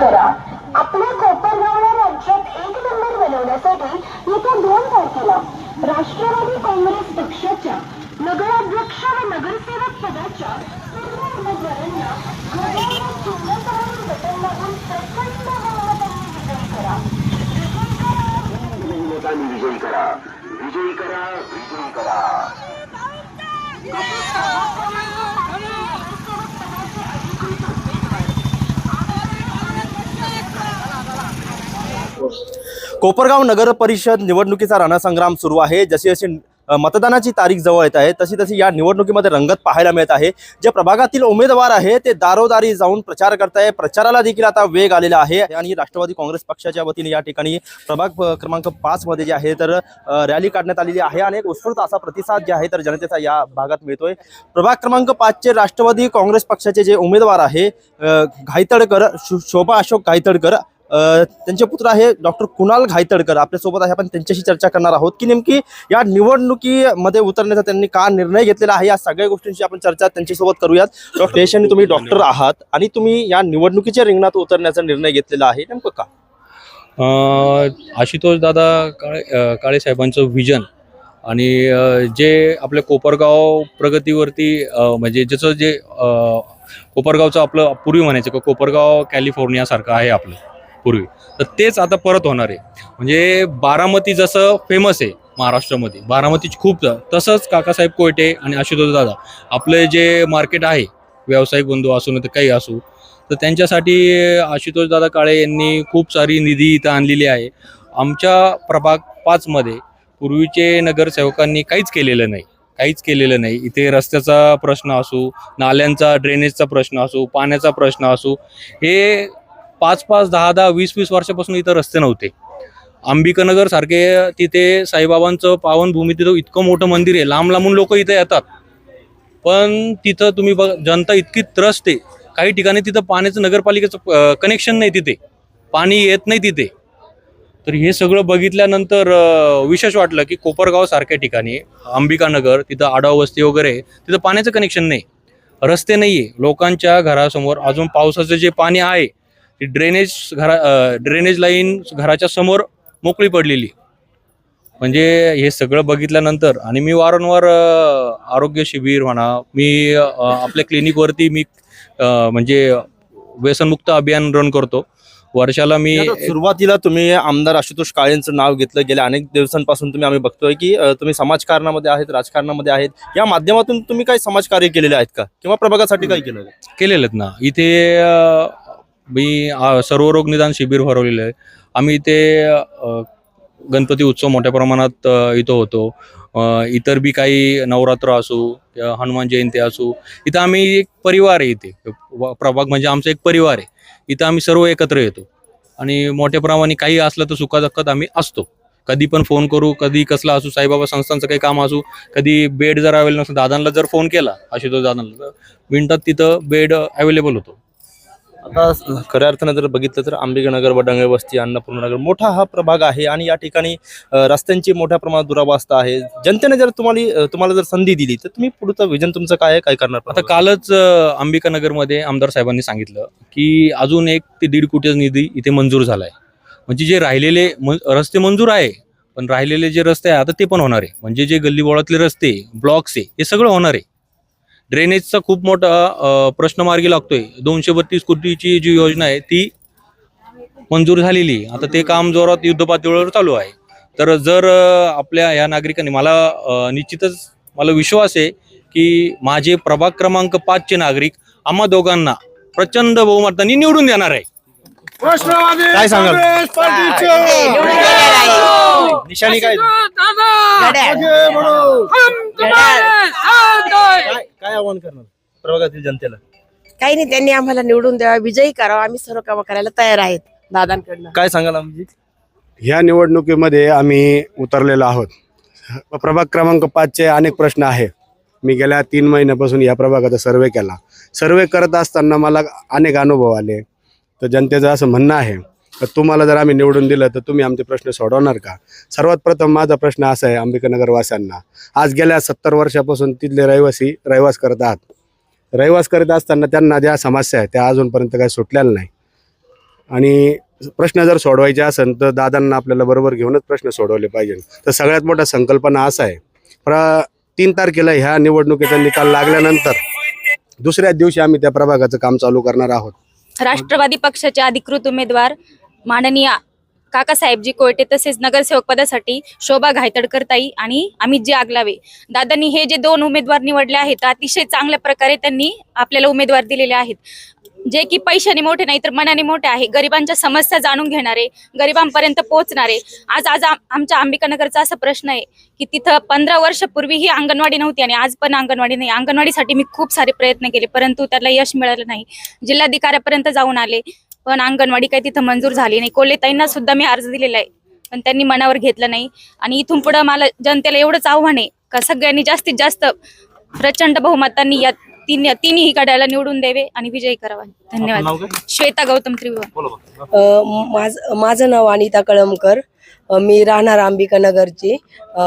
करा. आपल्या कोपरगावला राज्यात एक नंबर बनवण्यासाठी येत्या दोन तारखेला राष्ट्रवादी काँग्रेस पक्षाच्या नगराध्यक्ष व नगरसेवक पदाच्या सर्व उमेदवारांना घड्याळ चिन्हासमोर बटन दाबून प्रचंड बहुमतांनी विजयी करा. बहुमताने विजयी करा. विजयी करा. विजयी करा. कोपरगाव नगर परिषद निवडणुकीचा रणसंग्राम सुरू आहे. जशी जशी मतदानाची तारीख जवळ येत आहे तशी तशी या निवडणुकीमध्ये रंगत पाहायला मिळत आहे. जे प्रभागातील उमेदवार आहे ते दारोदारी जाऊन प्रचार करत आहे प्रचाराला देखील आता वेग आलेला आहे आणि राष्ट्रवादी काँग्रेस पक्षाच्या वतीने या ठिकाणी प्रभाग क्रमांक पाच मध्ये जे आहे तर रॅली काढण्यात आलेली आहे आणि एक उत्स्फूर्त असा प्रतिसाद जे आहे तर जनतेचा या भागात मिळतोय. प्रभाग क्रमांक पाचचे राष्ट्रवादी काँग्रेस पक्षाचे जे उमेदवार आहे घायतडकर शोभा अशोक घायतडकर त्यांचे पुत्र आहे डॉक्टर कुणाल घायतडकर आपल्यासोबत आहे आपण त्यांच्याशी चर्चा करणार आहोत की नेमकी या निवडणुकीमध्ये उतरण्याचा त्यांनी का निर्णय घेतलेला आहे या सगळ्या गोष्टींची आपण चर्चा त्यांच्यासोबत करूयात. डॉक्टर देशाने तुम्ही डॉक्टर आहात आणि तुम्ही या निवडणुकीच्या रिंगणात उतरण्याचा निर्णय घेतलेला आहे. नेमकं का? आशुतोष दादा काळे काळे साहेबांचं विजन आणि जे आपल्या कोपरगाव प्रगतीवरती म्हणजे ज्याचं जे कोपरगावचं आपलं पूर्वी म्हणायचं कोपरगाव कॅलिफोर्नियासारखं आहे आपलं. पूर्वी. तर तेच आता परत होणार आहे. म्हणजे बारामती जसं फेमस आहे महाराष्ट्रामध्ये बारामतीची खूप तसंच काकासाहेब कोयटे आणि आशुतोष दादा आपले जे मार्केट आहे व्यावसायिक बंधू असू नाही तर काही असू तर त्यांच्यासाठी आशुतोष दादा काळे यांनी खूप सारी निधी इथं आणलेली आहे. आमच्या प्रभाग पाचमध्ये पूर्वीचे नगरसेवकांनी काहीच केलेलं नाही काहीच केलेलं नाही. इथे रस्त्याचा प्रश्न असू नाल्यांचा ड्रेनेजचा प्रश्न असू पाण्याचा प्रश्न असू हे पाच पाच दहा दहा वीस वीस वर्षापासून इथं रस्ते नव्हते. अंबिकानगर सारखे तिथे साईबाबांचं पावनभूमी तिथं इतकं मोठं मंदिर आहे. लांब लांबून लोक इथं येतात. पण तिथं तुम्ही बघ जनता इतकी त्रस्त आहे. काही ठिकाणी तिथं पाण्याचं नगरपालिकेचं कनेक्शन नाही तिथे. पाणी येत नाही तिथे. तर हे सगळं बघितल्यानंतर विशेष वाटलं की कोपरगाव सारख्या ठिकाणी अंबिकानगर तिथं आडाव वस्ती वगैरे आहे, तिथं पाण्याचं कनेक्शन नाही. रस्ते नाही आहे लोकांच्या घरासमोर अजून पावसाचं जे पाणी आहे ती ड्रेनेज घरा ड्रेनेज लाईन घराच्या समोर मोकळी पडलेली. म्हणजे हे सगळं बघितल्यानंतर आणि मी वारंवार आरोग्य शिबिर म्हणा मी आपल्या क्लिनिकवरती मी म्हणजे व्यसनमुक्त अभियान रन करतो. वर्षाला मी सुरुवातीला तुम्ही आमदार आशुतोष काळेंचं नाव घेतलं गेल्या अनेक दिवसांपासून तुम्ही आम्ही बघतोय की तुम्ही समाजकारणामध्ये आहेत राजकारणामध्ये आहेत. या माध्यमातून तुम्ही काही समाजकार्य केलेले आहेत का? किंवा प्रभागासाठी काही केलं आहे? केलेलं ना. इथे मी सर्व सर्वरोग निदान शिबिर भरवलेलं आहे. आम्ही इथे गणपती उत्सव मोठ्या प्रमाणात इथं होतो. इतर बी काही नवरात्र असू किंवा हनुमान जयंती असू इथं आम्ही एक परिवार आहे इथे. प्रभाग म्हणजे आमचा एक परिवार आहे. इथं आम्ही सर्व एकत्र येतो. आणि मोठ्या प्रमाणे काही असलं तर सुखादुःखात आम्ही असतो. कधी पण फोन करू कधी कसला असू साईबाबा संस्थांचं काही काम असू कधी बेड जर अवेलेबल नसेल दादांना जर फोन केला आशुतोष दादांना तर मिनटात तिथं बेड अवेलेबल होतो. आता खऱ्या अर्थानं जर बघितलं तर आंबेगनगर वडंगळे वस्ती अन्नपूर्णनगर मोठा हा प्रभाग आहे आणि या ठिकाणी रस्त्यांची मोठ्या प्रमाणात दुरावस्था आहे. जनतेने जर तुम्हाला तुम्हाला जर संधी दिली तर तुम्ही पुढचं विजन तुमचं काय आहे? काय करणार? आता कालच अंबिकानगरमध्ये आमदार साहेबांनी सांगितलं की अजून एक ते दीड कोटी निधी इथे मंजूर झाला आहे म्हणजे जे राहिलेले रस्ते मंजूर आहे पण राहिलेले जे रस्ते आहे आता ते पण होणार आहे. म्हणजे जे गल्लीबोळातले रस्ते ब्लॉक्स आहे हे सगळं होणार आहे. ड्रेनेजचा खूप मोठा प्रश्न मार्गी लागतोय. दोनशे बत्तीस कोटीची जी योजना आहे ती मंजूर झालेली आहे. आता ते काम जोरात युद्धपातळीवर चालू आहे. तर जर आपल्या या नागरिकांनी मला निश्चितच मला विश्वास आहे की माझे प्रभाग क्रमांक पाचचे नागरिक आम्हा दोघांना प्रचंड बहुमतांनी निवडून देणार आहे. काय सांगाल? निशाणी काय? काय काय आव्हान करणार प्रभागातील जनतेला? काही नाही त्यांनी आम्हाला निवडून द्यावा विजयी करावा आम्ही सर्व काम करायला तयार आहेत दादांकडनं. काय सांगाल आमची? ह्या निवडणुकीमध्ये आम्ही उतरलेलो आहोत. प्रभाग क्रमांक पाचचे अनेक प्रश्न आहे मी गेल्या तीन महिन्यापासून या प्रभागाचा सर्वे केला. सर्वे करत असताना मला अनेक अनुभव आले. तर जनतेचं असं म्हणणं आहे तर तुम्हाला जर आम्ही निवडून दिलं तर तुम्ही आमचे प्रश्न सोडवणार का? सर्वात प्रथम माझा प्रश्न असा आहे अंबिकानगरवासियांना आज गेल्या सत्तर वर्षापासून तिथले रहिवासी रहिवास करत आहात. रहिवास करत असताना त्यांना ज्या समस्या आहेत त्या अजूनपर्यंत काही सुटलेल्या नाही. आणि प्रश्न जर सोडवायचे असेल तर दादांना आपल्याला बरोबर घेऊनच प्रश्न सोडवले पाहिजे. तर सगळ्यात मोठा संकल्पना असा आहे प्र तीन तारखेला ह्या निवडणुकीचा निकाल लागल्यानंतर दुसऱ्याच दिवशी आम्ही त्या प्रभागाचं काम चालू करणार आहोत. राष्ट्रवादी पक्षाचे अधिकृत उमेदवार माननीय काकासाहेबजी कोयटे तसेच नगरसेवक पदासाठी शोभा घायतडकर ताई आणि अमित जी आगलावे. दादांनी हे जे दोन उमेदवार निवडले आहेत अतिशय चांगल्या प्रकारे त्यांनी आपल्याला उमेदवार दिलेले आहेत. जे की पैशाने मोठे नाही तर मनाने मोठे आहे. गरिबांच्या समस्या जाणून घेणारे गरिबांपर्यंत पोहोचणारे. आज आज आम- आमच्या अंबिकानगरचा असा प्रश्न आहे की तिथं पंधरा वर्षपूर्वी ही अंगणवाडी नव्हती आणि आज पण अंगणवाडी नाही. अंगणवाडीसाठी मी खूप सारे प्रयत्न केले परंतु त्याला यश मिळालं नाही. जिल्हाधिकाऱ्यापर्यंत जाऊन आले पण अंगणवाडी काही तिथं मंजूर झाली नाही. कोल्हेताईंना सुद्धा मी अर्ज दिलेला आहे पण त्यांनी मनावर घेतलं नाही. आणि इथून पुढं मला जनतेला एवढंच आव्हान आहे का सगळ्यांनी जास्तीत जास्त प्रचंड बहुमतांनी या तीन तिन्ही गड्याला निवडून द्यावे आणि विजयी करावा. नाव धन्यवाद. काय? श्वेता गौतम त्रिभुवन. बोला बघा. अ, माझ माझं नाव अनिता कळमकर. अ, मी राहणार अंबिका नगरची. अ,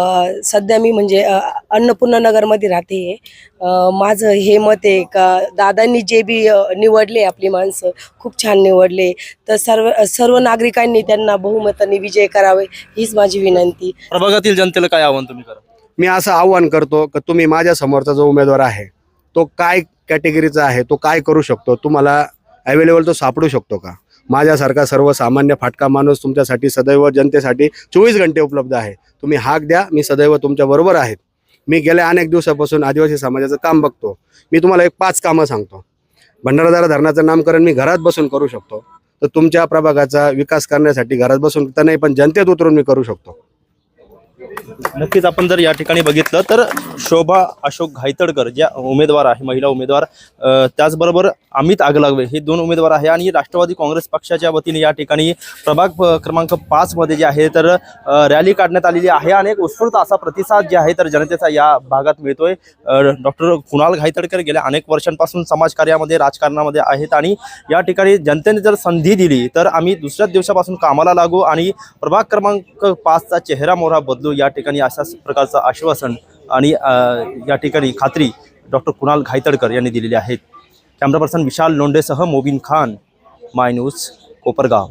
सध्या मी म्हणजे अ, अन्नपूर्णा नगरमध्ये राहते. अ, माझं हे मत आहे का दादांनी जे बी अ, निवडले आपली माणसं खूप छान निवडले. तर सर्व सर्व नागरिकांनी त्यांना बहुमताने विजय करावे हीच माझी विनंती. प्रभागातील जनतेला काय आव्हान तुम्ही करा? मी असं आव्हान करतो की तुम्ही माझ्या समोरचा जो उमेदवार आहे तो काय कॅटेगरीचा आहे तो काय करू शकतो तुम्हाला अवेलेबल तो सापडू शकतो का? माझ्यासारखा सर्वसामान्य फाटका माणूस तुमच्यासाठी सदैव जनतेसाठी चोवीस घंटे उपलब्ध आहे. तुम्ही हाक द्या मी सदैव तुमच्याबरोबर आहेत मी गेल्या अनेक दिवसापासून आदिवासी समाजाचं काम बघतो. मी तुम्हाला एक पाच कामं सांगतो. भंडारदारा धरणाचं नामकरण मी घरात बसून करू शकतो. तर तुमच्या प्रभागाचा विकास करण्यासाठी घरात बसून तर नाही पण जनतेत उतरून मी करू शकतो. नक्कीच आपण जर या ठिकाणी बघितलं तर शोभा अशोक घायतडकर ज्या उमेदवार आहे महिला उमेदवार त्याचबरोबर अमित आगलागवे हे दोन उमेदवार आहे आणि राष्ट्रवादी काँग्रेस पक्षाच्या वतीने या ठिकाणी प्रभाग क्रमांक पाच मध्ये जे आहे तर रॅली काढण्यात आलेली आहे आणि एक उत्स्फूर्त असा प्रतिसाद जे आहे तर जनतेचा या भागात मिळतोय. डॉक्टर कुणाल घायतडकर गेल्या अनेक वर्षांपासून समाजकार्यामध्ये राजकारणामध्ये आहेत आणि या ठिकाणी जनतेने जर संधी दिली तर आम्ही दुसऱ्याच दिवसापासून कामाला लागू आणि प्रभाग क्रमांक पाचचा चेहरा मोहरा बदलू या ठिकाणी अशाच प्रकारचं आश्वासन आणि या ठिकाणी खात्री डॉक्टर कुणाल घायतडकर यांनी दिलेली आहेत कॅमेरा पर्सन विशाल लोंढेसह मोबिन खान माय न्यूज कोपरगाव.